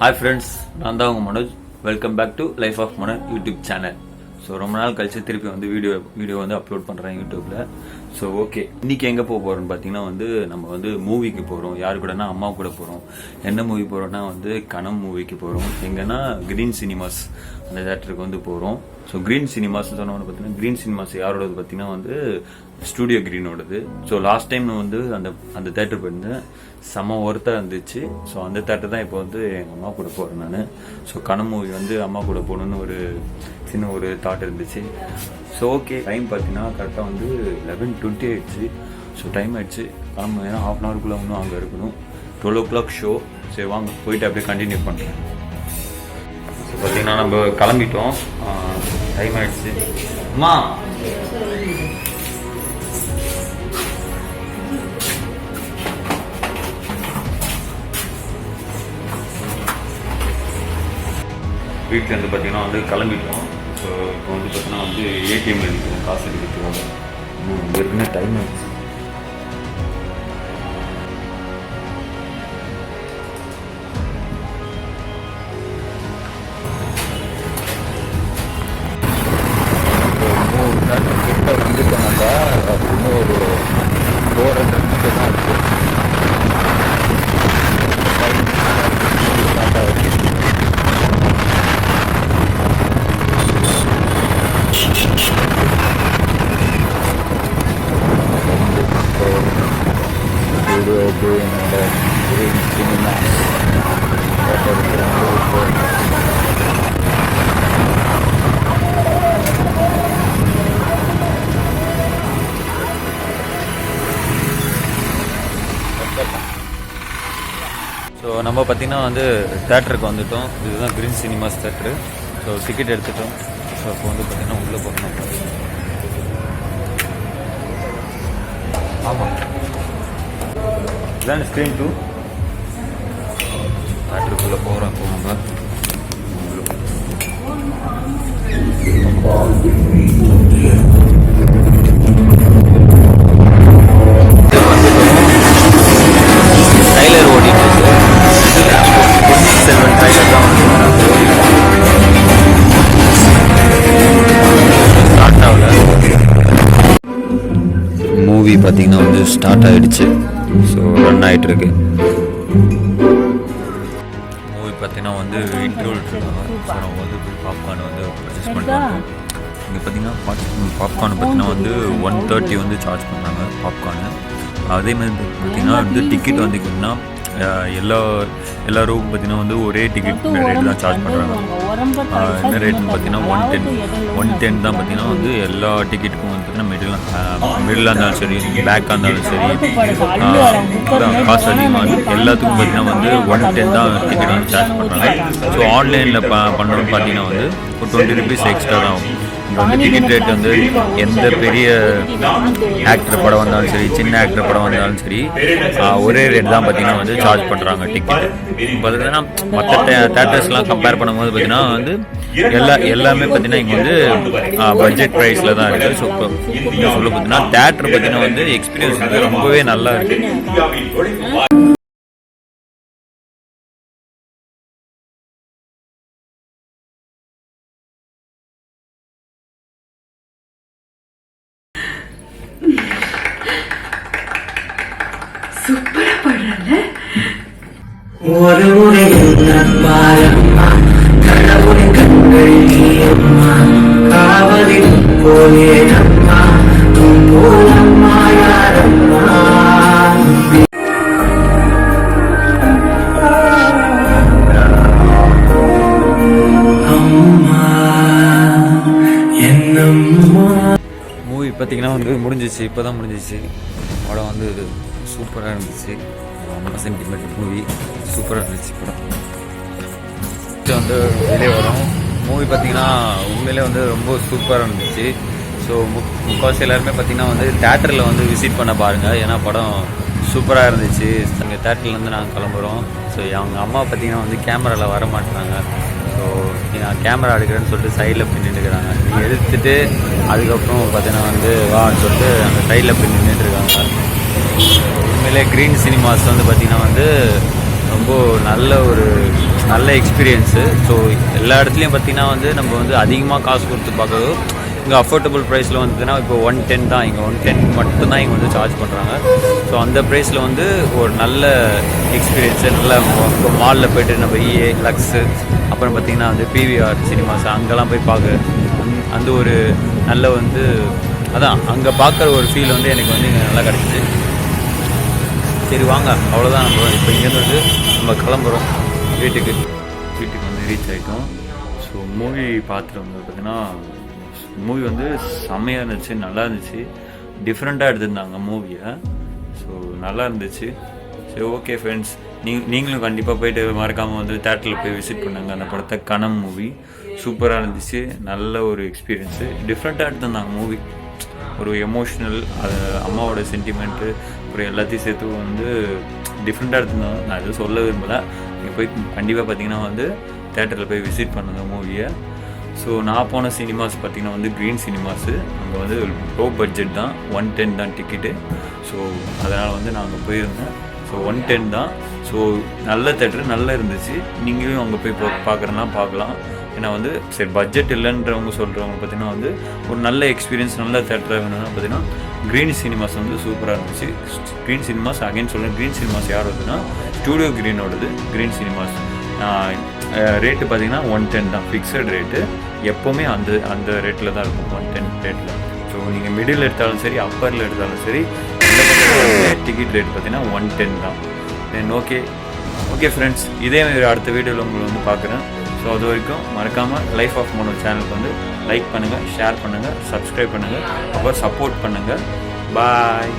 Hi friends நான் தான் உங்கள் Manoj. Welcome back to life of Manoj YouTube channel so ரொம்ப நாள் கழிச்சு திருப்பி வந்து வீடியோ வீடியோ வந்து அப்லோட் பண்ணுறேன் யூடியூப்பில் ஸோ ஓகே இன்னைக்கு எங்கே போக போகிறோம்னு பார்த்தீங்கன்னா வந்து நம்ம வந்து மூவிக்கு போகிறோம் யாரு கூடனா அம்மா கூட போகிறோம் என்ன மூவி போகிறோம்னா வந்து கனம் மூவிக்கு போகிறோம் எங்கன்னா கிரீன் சினிமாஸ் அந்த தேட்டருக்கு வந்து போகிறோம் ஸோ கிரீன் சினிமாஸ் சொன்னோன்னு பார்த்தீங்கன்னா கிரீன் சினிமாஸ் யாரோடது பார்த்தீங்கன்னா வந்து ஸ்டூடியோ கிரீனோடது ஸோ லாஸ்ட் டைம் வந்து அந்த அந்த தேட்டர் போயிருந்தேன். செம்ம ஒர்த்தாக இருந்துச்சு. ஸோ அந்த தேட்டர் தான் இப்போ வந்து எங்கள் அம்மா கூட போகிறேன் நான். ஸோ கண மூவி வந்து அம்மா கூட போகணுன்னு ஒரு சின்ன ஒரு தாட் இருந்துச்சு. ஸோ ஓகே டைம் பார்த்தீங்கன்னா கரெக்டாக வந்து லெவன் டுவெண்ட்டி ஆயிடுச்சு. ஸோ டைம் ஆயிடுச்சு. கிளம்பு ஏன்னா ஹாஃப் அன் ஹவருக்குள்ளே இன்னும் அங்கே இருக்கணும். டுவெல் ஓ கிளாக் ஷோ சரி வாங்க போயிட்டு அப்படியே கண்டினியூ பண்ணுறேன் ஸோ பார்த்தீங்கன்னா நம்ம கிளம்பிட்டோம். டைம் ஆயிடுச்சு. அம்மா! வீட்டிலேருந்து பார்த்தீங்கன்னா வந்து கிளம்பிட்டோம். ஸோ இப்போ வந்து பார்த்தீங்கன்னா வந்து ஏடிஎம்ல நிற்கிறோம். காசு எடுக்கிறதுக்காக ஏற்கனவே டைம் ஆகிடுச்சு ஸோ நம்ம பார்த்தீங்கன்னா வந்து தேட்டருக்கு வந்துட்டோம். இதுதான் Green cinemas theatre so ticket எடுத்துட்டோம். ஸோ அப்போ வந்து பார்த்தீங்கன்னா உள்ளே போகணும். ஆமாம் இதான் ஸ்க்ரீன் டூ தேட்டருக்குள்ளே போகிறோம் இப்போ நம்ம ட்ரைலர் ஓடிட்டு இருக்கு. செல்வன் ட்ரைலர் தான் மூவி பார்த்தீங்கன்னா வந்து ஸ்டார்ட் ஆகிடுச்சு ஸோ ரன் ஆகிட்டுருக்கு பார்த்தீங்கன்னா வந்து இன்டர்வல் ஸோ நம்ம வந்து போய் பாப்கார்ன் வந்து பர்ச்சேஸ் பண்ணிட்டு இங்கே பார்த்தீங்கன்னா பாப்கார்ன் பார்த்தீங்கன்னா வந்து ஒன் தேர்ட்டி வந்து சார்ஜ் பண்ணுறாங்க பாப்கார்னு. அதே மாதிரி பார்த்தீங்கன்னா வந்து டிக்கெட் வந்து பார்த்தீங்கன்னா அஹ், எல்லா எல்லா ரூமும் பார்த்தீங்கன்னா வந்து ஒரே டிக்கெட் ரேட் தான் சார்ஜ் பண்ணுறாங்க என்ன ரேட்னு பார்த்தீங்கன்னா ஒன் டென் ஒன் டென் தான் பார்த்தீங்கன்னா வந்து எல்லா டிக்கெட்டுக்கும் வந்து பார்த்தீங்கன்னா மிடில் மிடிலாக இருந்தாலும் சரி பேக்காக இருந்தாலும் சரி காசு அதிகமாக எல்லாத்துக்கும் பார்த்தீங்கன்னா வந்து ஒன் டென் தான் டிக்கெட் வந்து சார்ஜ் பண்ணுறாங்க ஸோ ஆன்லைனில் ப பண்ணுறோம்னு பார்த்தீங்கன்னா வந்து ஒரு டுவெண்ட்டி ருபீஸ் எக்ஸ்ட்ரா தான் ஆகும். இங்கே வந்து டிக்கெட் ரேட் வந்து எந்த பெரிய ஆக்டர் படம் வந்தாலும் சரி சின்ன ஆக்டர் படம் வந்தாலும் சரி ஒரே ரேட் தான் பார்த்தீங்கன்னா வந்து சார்ஜ் பண்ணுறாங்க டிக்கெட் பார்த்தீங்கன்னா மற்ற தேட்டர்ஸ்லாம் கம்பேர் பண்ணும்போது பார்த்தீங்கன்னா வந்து எல்லா எல்லாமே பார்த்தீங்கன்னா இங்கே வந்து பட்ஜெட் ப்ரைஸில் தான் இருக்குது. ஸோ இப்போ சொல்ல பார்த்தீங்கன்னா தேட்டர் பார்த்தீங்கன்னா வந்து எக்ஸ்பீரியன்ஸ் வந்து ரொம்பவே நல்லா இருக்குது சூப்பரா பாடுறாங்க ஒரு முறை பாரம்மா கடவுளின் கண்கள் நீயம்மா காவலில் போலே போலம்மா யாரம்மா என்னம்மா மூவி பார்த்தீங்கன்னா வந்து முடிஞ்சிச்சு. இப்போ தான் முடிஞ்சிச்சு. படம் வந்து சூப்பராக இருந்துச்சு ரொம்ப சென்டிமெண்ட் மூவி சூப்பராக இருந்துச்சு படம் வந்து வெளியே வரும் மூவி பார்த்தீங்கன்னா உண்மையிலே வந்து ரொம்ப சூப்பராக இருந்துச்சு ஸோ முக் முக்கால்வாசி எல்லாருமே பார்த்தீங்கன்னா வந்து தேட்டரில் வந்து விசிட் பண்ண பாருங்கள் ஏன்னா படம் சூப்பராக இருந்துச்சு எங்கள் தேட்டர்லேருந்து நாங்கள் கிளம்புறோம் ஸோ அவங்க அம்மா பார்த்தீங்கன்னா வந்து கேமராவில் வர மாட்டாங்க ஸோ நான் கேமரா எடுக்கிறேன்னு சொல்லிட்டு சைடில் போய் நின்றுக்கிறாங்க நீ எடுத்துட்டு அதுக்கப்புறம் பார்த்தீங்கன்னா வந்து வான்னு சொல்லிட்டு அந்த சைடில் போய் நின்றுட்டுருக்காங்க உண்மையிலே க்ரீன் சினிமாஸ் வந்து பார்த்திங்கன்னா வந்து ரொம்ப நல்ல ஒரு நல்ல எக்ஸ்பீரியன்ஸு ஸோ எல்லா இடத்துலையும் பார்த்தீங்கன்னா வந்து நம்ம வந்து அதிகமாக காசு கொடுத்து பார்க்கறது இங்கே அஃபோர்டபுள் ப்ரைஸில் வந்ததுன்னா இப்போ ஒன் டென் தான். இங்கே ஒன் டென் மட்டும்தான் இங்கே வந்து சார்ஜ் பண்ணுறாங்க ஸோ அந்த ப்ரைஸில் வந்து ஒரு நல்ல எக்ஸ்பீரியன்ஸு நல்ல இப்போ மாலில் போயிட்டு நம்ம இஏ லக்ஸு அப்புறம் பார்த்திங்கன்னா வந்து பிவிஆர் சினிமாஸ் அங்கெல்லாம் போய் பார்க்க அந்த- அந்த ஒரு நல்ல வந்து அதான் அங்கே பார்க்குற ஒரு ஃபீல் வந்து எனக்கு வந்து இங்கே நல்லா கிடச்சிது சரி வாங்க. அவ்வளோதான் நம்ம இப்போ இங்கேருந்து வந்து நம்ம கிளம்புறோம். வீட்டுக்கு. வீட்டுக்கு வந்து ரீச் ஆகிட்டோம் ஸோ மூவி பார்த்துட்டு வந்து பார்த்தீங்கன்னா மூவி வந்து செம்மையாக இருந்துச்சு நல்லா இருந்துச்சு. டிஃப்ரெண்ட்டாக எடுத்திருந்தாங்க மூவியை ஸோ நல்லா இருந்துச்சு. சரி ஓகே ஃப்ரெண்ட்ஸ் நீ நீங்களும் கண்டிப்பாக போயிட்டு மறக்காமல் வந்து தேட்டரில் போய் விசிட் பண்ணாங்க. அந்த படத்தை கனம் மூவி சூப்பராக இருந்துச்சு. நல்ல ஒரு எக்ஸ்பீரியன்ஸு டிஃப்ரெண்ட்டாக எடுத்திருந்தாங்க மூவி ஒரு எமோஷ்னல் அது அம்மாவோட சென்டிமெண்ட்டு அப்புறம் எல்லாத்தையும் சேர்த்து வந்து டிஃப்ரெண்ட்டாக எடுத்துருந்தோம் நான் எதுவும் சொல்ல விரும்பலை. நீங்கள் போய் கண்டிப்பாக பார்த்தீங்கன்னா வந்து தேட்டரில் போய் விசிட் பண்ணுங்க மூவியை ஸோ நான் போன சினிமாஸ் பார்த்தீங்கன்னா வந்து க்ரீன் சினிமாஸு அங்கே வந்து லோ பட்ஜெட் தான். ஒன் டென் தான் டிக்கெட்டு ஸோ அதனால் வந்து நான் அங்கே போயிருந்தேன். ஸோ ஒன் டென் தான். ஸோ நல்ல தேட்டர் நல்லா இருந்துச்சு. நீங்களும் அங்கே போய் போ பார்க்குறேன்னா பார்க்கலாம். ஏன்னா வந்து சரி பட்ஜெட் இல்லைன்றவங்க சொல்கிறவங்க பார்த்தீங்கன்னா வந்து ஒரு நல்ல எக்ஸ்பீரியன்ஸ் நல்ல தேட்டராக வேணும்னா பார்த்தீங்கன்னா க்ரீன் சினிமாஸ் வந்து சூப்பராக இருந்துச்சு. க்ரீன் சினிமாஸ் அகைன் சொல்கிறேன் க்ரீன் சினிமாஸ் யார் வருதுன்னா ஸ்டூடியோ க்ரீனோடது க்ரீன் சினிமாஸ் ரேட்டு பார்த்தீங்கன்னா ஒன் டென் தான். ஃபிக்ஸட் ரேட்டு எப்போவுமே அந்த அந்த ரேட்டில் தான் இருக்கும் ஒன் டென் ரேட்டில் ஸோ நீங்கள் மிடில் எடுத்தாலும் சரி அப்பரில் எடுத்தாலும் சரி டிக்கெட் ரேட் பார்த்தீங்கன்னா ஒன் டென் தான். தென் ஓகே ஓகே ஃப்ரெண்ட்ஸ் இதே மாதிரி அடுத்த வீடியோவில் உங்களை வந்து பார்க்குறேன். ஸோ அது வரைக்கும் மறக்காமல் லைஃப் ஆஃப் மோனோ சேனலுக்கு வந்து லைக் பண்ணுங்கள் ஷேர் பண்ணுங்கள் சப்ஸ்கிரைப் பண்ணுங்கள் அப்புறம் சப்போர்ட் பண்ணுங்கள் பாய்